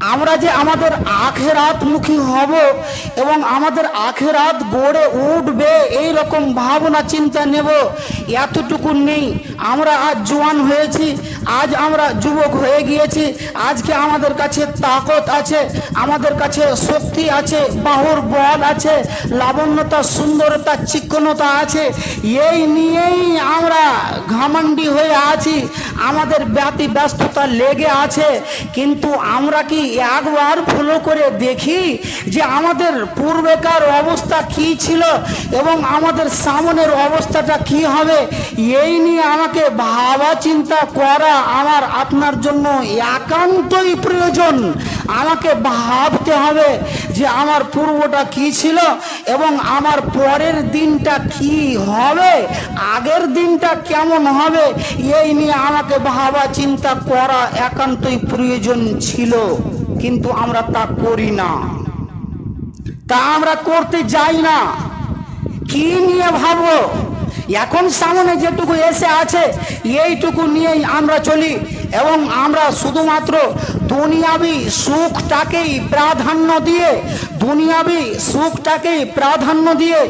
আমরা যে আমাদের আখেরাত মুখী হব এবং আমাদের আখেরাত গড়ে উঠবে এই রকম ভাবনা, চিন্তা নেব। এতটুকু নেই। আমরা আজ জোয়ান হয়েছি, আজ আমরা যুবক হয়ে গিয়েছি, আজকে আমাদের কাছে তাকত আছে, আমাদের কাছে শক্তি আছে, বাহুর বল আছে, লাবণ্যতা, সুন্দরতা, চিকনতা আছে। এই নিয়েই আমরা ঘামান্ডি হয়ে আছি। আমাদের ব্যতি ব্যস্ততা লেগে আছে। কিন্তু আমরা কি একবার ফলো করে দেখি যে আমাদের পূর্বেকার অবস্থা কি ছিল এবং আমাদের সামনের অবস্থাটা কি হবে। এই নিয়ে আমাকে ভাবা চিন্তা করা আমার আপনার জন্য একান্তই প্রয়োজন। আমাকে ভাবতে হবে যে আমার পূর্বটা কি ছিল এবং আমার পরের দিনটা কি হবে, আগের দিনটা কেমন হবে, এই নিয়ে আমাকে ভাবা চিন্তা করা একান্তই প্রয়োজন ছিল। কিন্তু আমরা তা করি না। তা আমরা করতে যাই না। কি নিয়ে ভাবো এখন সামনে যেটুকু এসে আছে, এইটুকু নিয়েই আমরা চলি এবং আমরা শুধুমাত্র দুনিয়াবি সুখটাকেই প্রাধান্য দিয়ে, দুনিয়াবি সুখটাকেই প্রাধান্য দিয়ে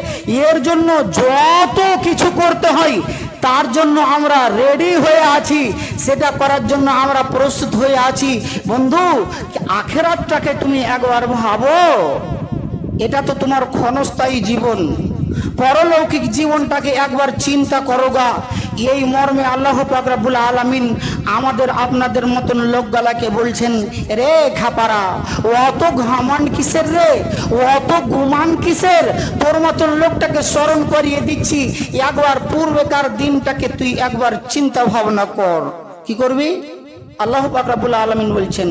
এর জন্য যত কিছু করতে হয় তার জন্য আমরা রেডি হয়ে আছি। সেটা করার জন্য আমরা প্রস্তুত হয়ে আছি। বন্ধু, আখেরাতটাকে তুমি একবার ভাবো। এটা তো তোমার ক্ষণস্থায়ী জীবন। পরলৌকিক জীবনটাকে একবার চিন্তা করো গা। এই মর্মে আল্লাহ পাকরাবুল আলামিন আমাদের আপনাদের মতন লোকগালাকে বলছেন, রে খাপারা, অত ঘামান কিসের রে? অত গুমান কিসের? তোর মতন লোকটাকে স্মরণ করিয়ে দিচ্ছি, একবার পূর্বেকার দিনটাকে তুই একবার চিন্তা ভাবনা কর। কি করবি? আল্লাহ পাকরাবুল আলামিন বলছেন,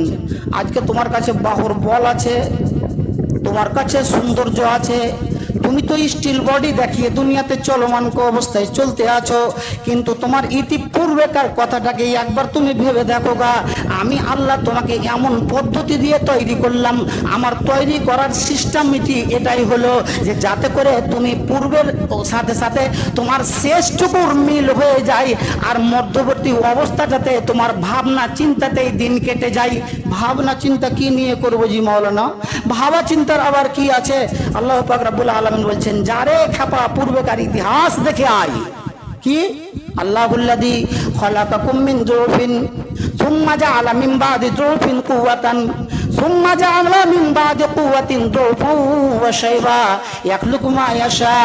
আজকে তোমার কাছে বাহুর বল আছে, তোমার কাছে সৌন্দর্য আছে তুমি তো স্টিল বডি দেখিয়ে দুনিয়াতে চলমান অবস্থায় চলতে আছো, কিন্তু তোমার ইতিপূর্বেকার কথাটাকে একবার তুমি ভেবে দেখো গা। আমি আল্লাহ তোমাকে এমন পদ্ধতি দিয়ে তৈরি করলাম। আমার তৈরি করার সিস্টেমটি এটাই হলো যে যাতে করে তুমি পূর্বের সাথে সাথে তোমার শেষটুকুর মিল হয়ে যায় আর মধ্যবর্তী অবস্থাটাতে তোমার ভাবনা চিন্তাতেই দিন কেটে যায়। ভাবনা চিন্তা কি নিয়ে করব জি মাওলানা ভাবা চিন্তার আবার কি আছে? আল্লাহ পাক রাব্বুল আলামিন বলছেন, যারে খাপা পূর্বেকার ইতিহাস দেখে আই কি? ইয়াখলুকু মা ইয়াশা।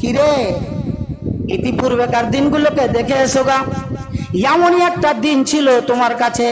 কিরে ইতিপূর্বেকার দিনগুলোকে দেখে এসো গা। এমনই একটা দিন ছিল তোমার কাছে,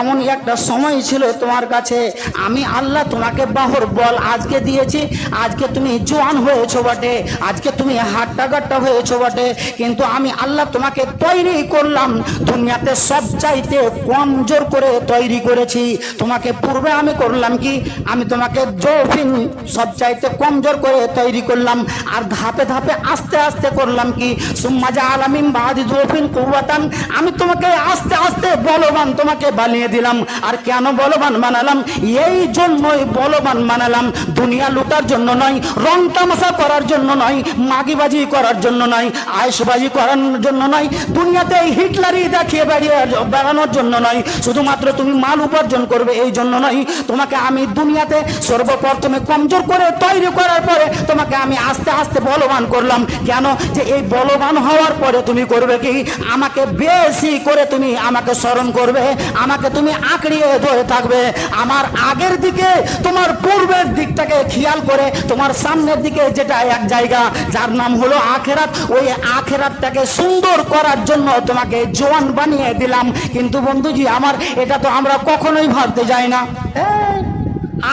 এমনই একটা সময় ছিল তোমার কাছে। আমি আল্লাহ তোমাকে বাহর বল আজকে দিয়েছি, আজকে তুমি জোয়ান হয়েছো বটে, আজকে তুমি হাট্টা গাট্টা হয়েছো বটে, কিন্তু আমি আল্লাহ তোমাকে তৈরি করলাম, দুনিয়াতে সব চাইতে কম জোর করে তৈরি করেছি। তোমাকে পূর্বে আমি করলাম কি? আমি তোমাকে জৌফিন সব চাইতে কম জোর করে তৈরি করলাম, আর ধাপে ধাপে আস্তে আস্তে করলাম কি? সুম্মাজা আলামিন বাদি জৌফিন কুয়াতান আমি তোমাকে আস্তে আস্তে বলবান, তোমাকে বানিয়ে দিলাম। আর কেন বলবান বানালাম এই জন্যই বলবান বানালাম দুনিয়া লুটার জন্য নয়, রং তামাশা করার জন্য নয়, মাগিবাজি করার জন্য নয় আয়সবাজি করার জন্য নয়, দুনিয়াতে হিটলারি দেখিয়ে বেড়িয়ে বেড়ানোর জন্য নয়। শুধুমাত্র তুমি মাল উপার্জন করবে এই জন্য নয়। তোমাকে আমি দুনিয়াতে সর্বপ্রথমে কমজোর করে তৈরি করার পরে তোমাকে আমি আস্তে আস্তে বলবান করলাম। কেন? যে এই বলবান হওয়ার পরে তুমি করবে কি? আমাকে বেশি করে তুমি আমাকে স্মরণ করবে, আমাকে তুমি আঁকড়িয়ে ধরে থাকবে। আমার আগের দিকে, তোমার পূর্বের দিকটাকে খেয়াল করে, তোমার সামনের দিকে যেটা এক জায়গা, যার নাম হলো আখেরাত। ওই আখেরাতটাকে সুন্দর করার জন্য তোমাকে জোয়ান বানিয়ে দিলাম। কিন্তু বন্ধুজি, আমার এটা তো আমরা কখনোই ভাবতে যাই না।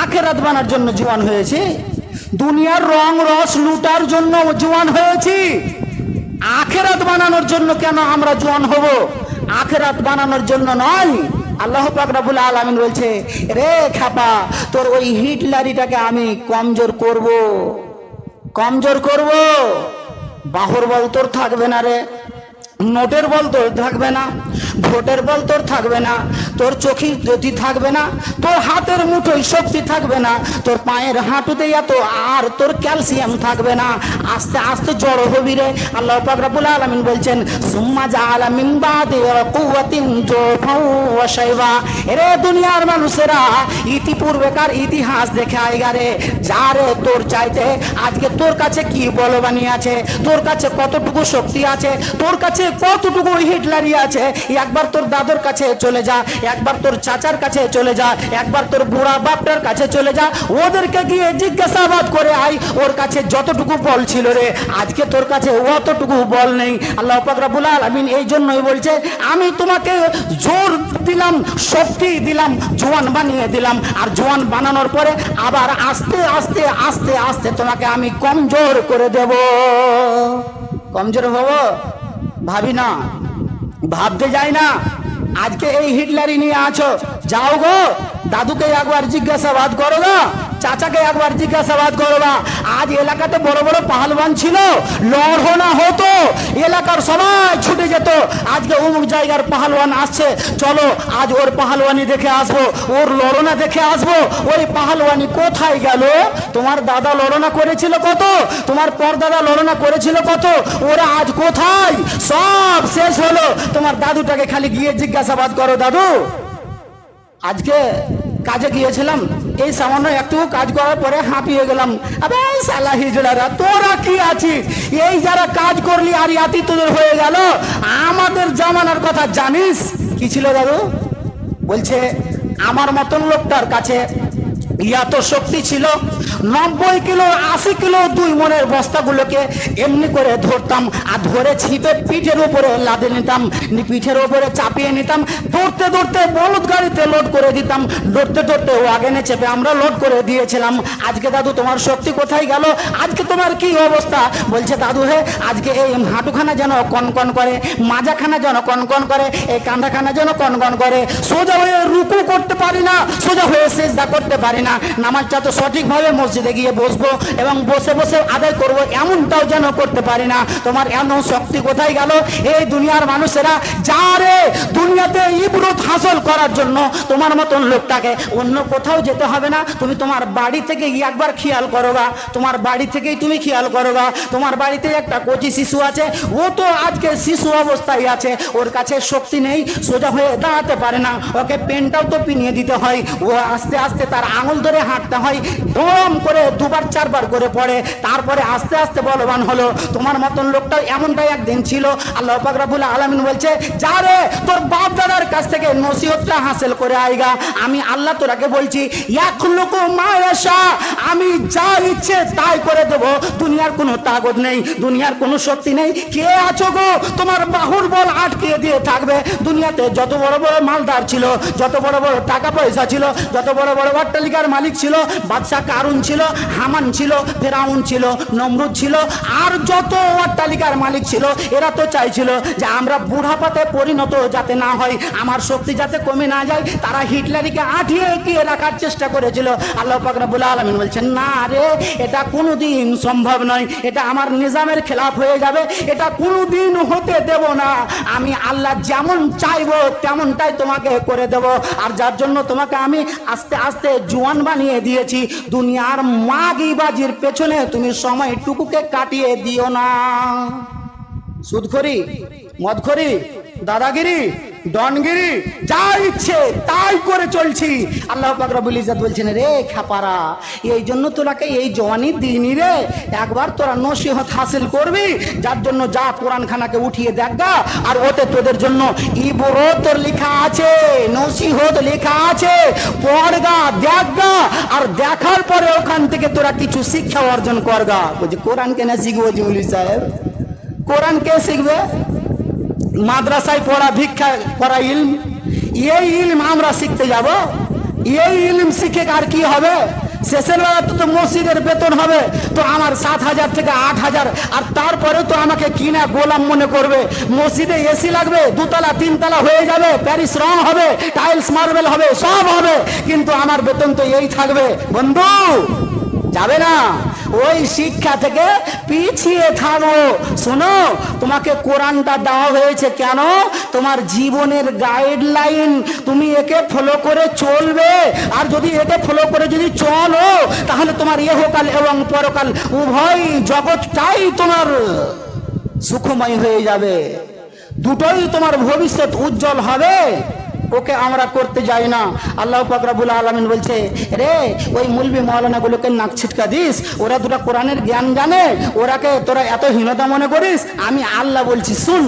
আখেরাত বানার জন্য জোয়ান হয়েছে। দুনিয়ার রং রস লুটার জন্য জোয়ান হয়েছি। আখেরাত বানানোর জন্য কেন আমরা জোয়ান হব? আখেরাত বানানোর জন্য নয়। আল্লাহ পাকরাবুল আলমিন বলছে, রে খাপা, তোর ওই হিটলারিটাকে আমি কমজোর করব। কমজোর করব? বাহর বল তোর থাকবে না রে। নোটের বল তোর থাকবে না, ভোটের বল তোর থাকবে না, তোর চোখে জ্যোতি থাকবে না, তোর হাতের মুঠোয় শক্তি থাকবে না, তোর পায়ের হাঁটুতে এত আর, তোর ক্যালসিয়াম থাকবে না। আস্তে আস্তে জড়ো হবি রে। আল্লাহ পাক রব্বুল আলামিন বলছেন, সুম্মা জাআলা মিন বাদি কুওয়াতিন তুফাউ ওয়া শাইবা। রে দুনিয়ার মানুষেরা, ইতিপূর্বেকার ইতিহাস দেখে আইগা রে। যা রে তোর চাইতে, আজকে তোর কাছে কি বলবানি আছে? তোর কাছে কতটুকু শক্তি আছে? তোর কাছে কতটুকু হিটলারি আছে? একবার তোর দাদুর কাছে চলে যা, একবার তোর চাচার কাছে চলে যা, একবার তোর বুড়া বাপটার কাছে চলে যা, ওদেরকে গিয়ে জিজ্ঞাসাবাদ করে আই ওর কাছে যতটুকু বল ছিল রে, আজকে তোর কাছে অতটুকু বল নেই। আল্লাহ পাক রব্বুল আলামিন এই জন্যই বলছে, আমি তোমাকে জোর দিলাম, শক্তি দিলাম, জোয়ান বানিয়ে দিলাম। আর জোয়ান বানানোর পরে আবার আস্তে আস্তে আস্তে আস্তে তোমাকে আমি কমজোর করে দেব। কমজোর হব? ভাবি না, ভাবতে যাই না। আজকে এই হিটলারি নিয়ে আছো। যাও গো, দাদুকে একবার জিজ্ঞাসাবাদ করো না। চাচাকে একবার জিজ্ঞাসাবাদ করো না। আজ এলাকাতে বড় বড় পাহলবান ছিল লড়না হতো। এলাকার সবাই ছুটে যেত। আজকে অমুক জায়গার পাহলওয়ান আসছে। চলো, আজ ওর পাহলওয়ানি দেখে আসব। ওর লড়না দেখে আসব। ওই পাহলওয়ানি কোথায় গেল? তোমার দাদা লড়না করেছিল কত? তোমার পরদাদা লড়না করেছিল কত? ওরা আজ কোথায়? সব শেষ হলো। তোমার দাদুটাকে খালি গিয়ে জিজ্ঞাসাবাদ করো, দাদু। আজকে কাজে গিয়েছিলাম। এই সামান্য একটু কাজ করার পরে হাঁপিয়ে গেলাম। আবে সালা হিজড়ারা, তোরা কি আছিস? এই যারা কাজ করলি আর ইয়াতি তোদের হয়ে গেল, আমাদের জামানার কথা জানিস? কি ছিল দাদু? বলছে, আমার মতন লোকটার কাছে এত শক্তি ছিল, নব্বই কিলো, আশি কিলো দুই মনের বস্তাগুলোকে এমনি করে ধরতাম আর ধরে ছিপে পিঠের উপরে লাদে নিতাম পিঠের উপরে চাপিয়ে নিতাম ধরতে ধরতে বলদ গাড়িতে লোড করে দিতাম, দৌড়তে দৌড়তে ওয়াগেনে চেপে আমরা লোড করে দিয়েছিলাম। আজকে দাদু তোমার শক্তি কোথায় গেল? আজকে তোমার কি অবস্থা? বলছে, দাদু হে, আজকে এই হাঁটুখানা যেন কনকন করে, মাজাখানা যেন কনকন করে, এই কান্দাখানা যেন কনকন করে, সোজা হয়ে রুকু করতে হয়ে করতে পারি না। নামাজটা তো সঠিকভাবে মসজিদে গিয়ে বসবো এবং বসে বসে আদায় করব, এমনটাও যেন করতে পারি না। তোমার এমন শক্তি কোথায় গেল? এই দুনিয়ার মানুষেরা যা রে দুনিয়াতে ইবরত হাসল করার জন্য তোমার মতন লোকটাকে, অন্য কোথাও যেতে হবে না। তুমি তোমার বাড়ি থেকে একবার খেয়াল করো করবা। তোমার বাড়ি থেকেই তুমি খেয়াল করো করবা। তোমার বাড়িতে একটা কচি শিশু আছে, ও তো আজকে শিশু অবস্থায় আছে। ওর কাছে শক্তি নেই, সোজা হয়ে দাঁড়াতে পারে না। ওকে পেনটাও তো পিনিয়ে দিতে হয়। ও আস্তে আস্তে তার আঙুল ধরে হাঁটতে হয়, দম করে দুবার, চারবার করে পড়ে। তারপরে আস্তে আস্তে বলবান হলো, তোমার মতন লোকটা এমনটাই একদিন ছিল। আল্লাহ পাকরাবুল আলমিন বলছে, যা রে, তোর বাপ দাদার কাছ থেকে নসিহতটা হাসিল করে আইগা আমি আল্লাহ তোরাকে বলছি এক লোক মায়েশা আমি যা ইচ্ছে তাই করে দেবো। দুনিয়ার কোনো তাগত নেই, দুনিয়ার কোনো শক্তি নেই। কে আছো গো? তোমার বাহুর বল আটকে দিয়ে থাকবে। দুনিয়াতে যত বড় বড় মালদার ছিল, যত বড় বড় টাকা পয়সা ছিল, যত বড় অট্টালিকার মালিক ছিল বাদশাহ কারুন ছিল, হামান ছিল, ফেরাউন ছিল, নমরুদ ছিল, আর যত অট্টালিকার মালিক ছিল, এরা তো চাইছিল যে আমরা বুড়াপাতে পরিণত যাতে না হয়, আমার শক্তি যাতে কমে না যায়, তারা হিটলারিকে আঠিয়ে এগিয়ে রাখার চেষ্টা করেছিল। আল্লাহ পাকরাবুল আলমিন বলছেন, না রে, এটা কোনোদিন সম্ভব নয়, এটা আমার নিজামের খেলাফ হয়ে যাবে, এটা কোনোদিন হতে দেব না, আমি আল্লাহ যেমন চাইব, তেমনটাই তোমাকে করে দেব, আর যার জন্য তোমাকে আমি আস্তে আস্তে জোয়ান বানিয়ে দিয়েছি। দুনিয়ার মাগিবাজির পেছনে তুমি সময়টুকুকে কাটিয়ে দিও না। সুদখরি মদখরি দাদাগিরি ডনগিরি যা ইচ্ছে তাই করে চলছি। আল্লাহ পাক রব্বুল ইজ্জত বলছেন, রে খাপারা, এই জন্য তোরাকে এই জওয়ানি দিইনি রে। একবার তোরা নসিহত হাসিল করবি, যার জন্য যা কোরআন খানাকে উঠিয়ে দেখগা আর ওতে তোদের জন্য ইবরত তোর লেখা আছে, নসিহত লেখা আছে। পড়গা দেখগা আর দেখার পরে ওখান থেকে তোরা কিছু শিক্ষা অর্জন করগা বলছি, কোরআন কেন শিখব জিমুলি সাহেব? কোরআন কে শিখবে? মাদ্রাসায় পড়া, ভিক্ষা করা ইলম। এই ইলম আমরা শিখতে যাব। এই ইলম শিখে আর কি হবে? শেষের বেলা তো মসজিদের বেতন হবে। তো আমার সাত হাজার থেকে আট হাজার। আর তারপরে তো আমাকে কিনা গোলাম মনে করবে? মসজিদে এসি লাগবে, দুতলা, তিনতলা হয়ে যাবে, প্যারিস রং হবে, টাইলস মার্বেল হবে, সব হবে। কিন্তু আমার বেতন তো এই থাকবে। বন্ধু যাবে না। ওই শিক্ষা থেকে পিছিয়ে থাকো শোনো, তোমাকে কোরআনটা দেওয়া হয়েছে কেন? তোমার জীবনের গাইডলাইন তুমি একে ফলো করে চলবে। আর যদি একে ফলো করে যদি চলো, তাহলে তোমার ইহকাল এবং পরকাল উভয় জগৎটাই তোমার সুখময় হয়ে যাবে। দুটোই তোমার ভবিষ্যৎ উজ্জ্বল হবে। ওকে আমরা করতে যাই না। আল্লাহ পাকরাবুল আলমিন বলছে, রে, ওই মুলবি মৌলানাগুলোকে নাক ছিটকা দিস, ওরা দুটা কোরআনের জ্ঞান জানে, ওরাকে তোরা এত হীনতা মনে করিস, আমি আল্লাহ বলছি, শুন।